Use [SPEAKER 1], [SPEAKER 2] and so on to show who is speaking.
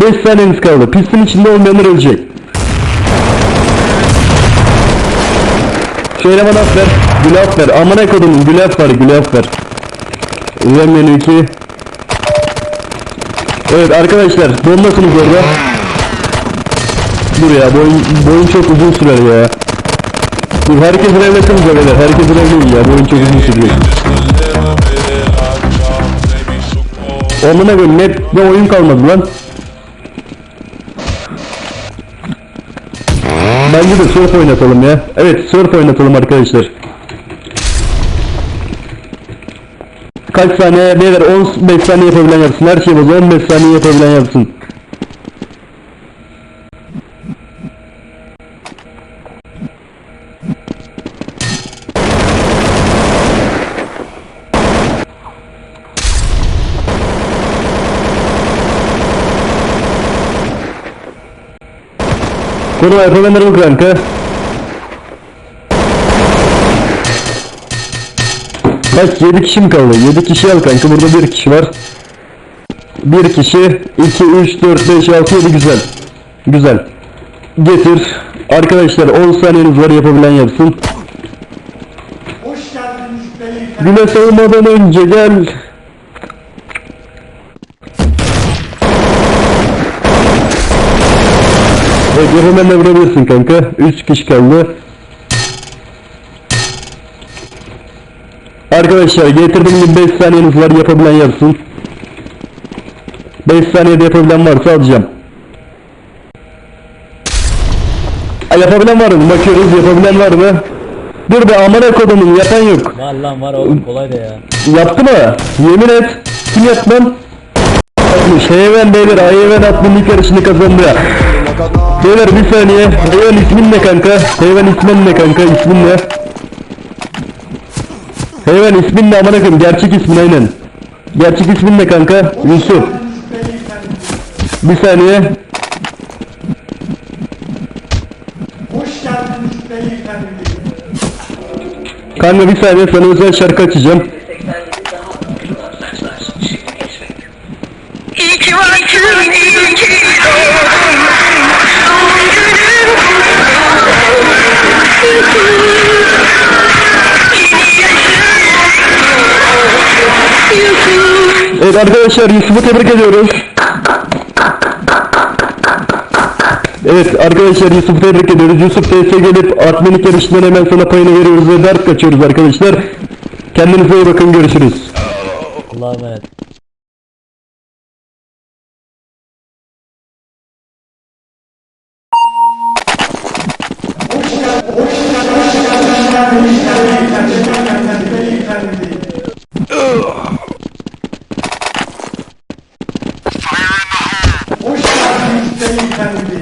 [SPEAKER 1] 5 saniyeniz kaldı. Pistin içinde olmayanlar ölecek. Şöyle bana ver. Gülaf ver. Amına kodumun gülaf var gülaf ver. Remyen 2. Evet arkadaşlar bombasınız orada. Dur ya boyun, boyun çok uzun sürer ya. Dur herkes revlesin beyler. Herkes revleyin ya. Boyun çok uzun sürüyor. Amına koyayım net ne oyun kalmadı lan. Bence de surf oynatalım ya. Evet surf oynatalım arkadaşlar. Kaç saniye beyler 15 saniye yapabilen yapsın. Her şey bozuyor 15 saniye yapabilen yapsın. Konu yapabilenler bu kanka. Kaç 7 kişi mi kaldı? 7 kişi al kanka burada 1 kişi var. 1 kişi 2 3 4 5 6 7 güzel. Güzel. Getir. Arkadaşlar 10 saniyeniz var yapabilen yapsın.
[SPEAKER 2] Hoş geldiniz beyefendi.
[SPEAKER 1] Güne savunmadan önce gel. Evet yapabilenle vurabilirsin kanka. 3 kişi kaldı. Arkadaşlar getirdiğim gibi 5 saniyeniz var yapabilen yapsın. 5 saniyede yapabilen varsa alacağım. Ha, yapabilen var mı? Bakıyoruz yapabilen var mı? Dur be amına kodumun yapan yok.
[SPEAKER 3] Var lan var oğlum kolay da ya.
[SPEAKER 1] Yaptı mı? Yemin et. Kim yaptı lan? Yapmış. Heyven beyler. Heyven adminlik yarışını kazandı ya. Beyler bir saniye. Heyven ismin ne kanka? Heyven ismin ne kanka? İsmin ne? Heyven ismin ne amına koyayım? Gerçek ismin aynen. Gerçek ismin ne kanka? Yusuf. Bir saniye.
[SPEAKER 2] Hoş geldiniz beyefendi.
[SPEAKER 1] Kanka bir saniye sana özel şarkı açacağım.
[SPEAKER 4] İyi ki varsın, iyi ki doğdun.
[SPEAKER 1] Evet arkadaşlar Yusuf'u tebrik ediyoruz. Evet arkadaşlar Yusuf'u tebrik ediyoruz. Yusuf TS gelip adminlik yarışından hemen sana payını veriyoruz ve dert kaçıyoruz arkadaşlar. Kendinize iyi bakın görüşürüz.
[SPEAKER 3] Allah'a emanet. Ele,